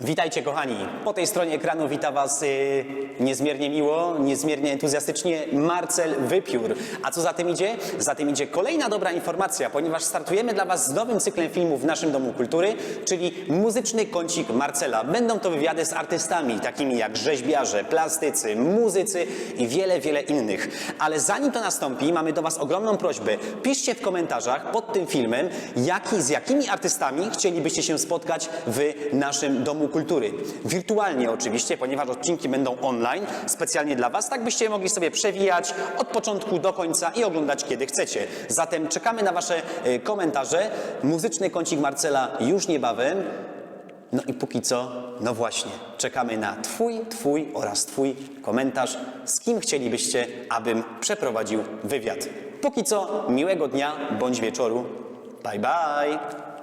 Witajcie kochani. Po tej stronie ekranu wita Was y, niezmiernie miło, niezmiernie entuzjastycznie Marcel Wypiór. A co za tym idzie? Za tym idzie kolejna dobra informacja, ponieważ startujemy dla Was z nowym cyklem filmów w naszym Domu Kultury, czyli muzyczny kącik Marcela. Będą to wywiady z artystami, takimi jak rzeźbiarze, plastycy, muzycy i wiele, wiele innych. Ale zanim to nastąpi, mamy do Was ogromną prośbę. Piszcie w komentarzach pod tym filmem, jaki, z jakimi artystami chcielibyście się spotkać w naszym Domu Kultury. Wirtualnie oczywiście, ponieważ odcinki będą online, specjalnie dla Was, tak byście mogli sobie przewijać od początku do końca i oglądać kiedy chcecie. Zatem czekamy na Wasze e, komentarze. Muzyczny kącik Marcela już niebawem. No i póki co, no właśnie, czekamy na Twój, Twój oraz Twój komentarz, z kim chcielibyście, abym przeprowadził wywiad. Póki co, miłego dnia bądź wieczoru. Bye bye!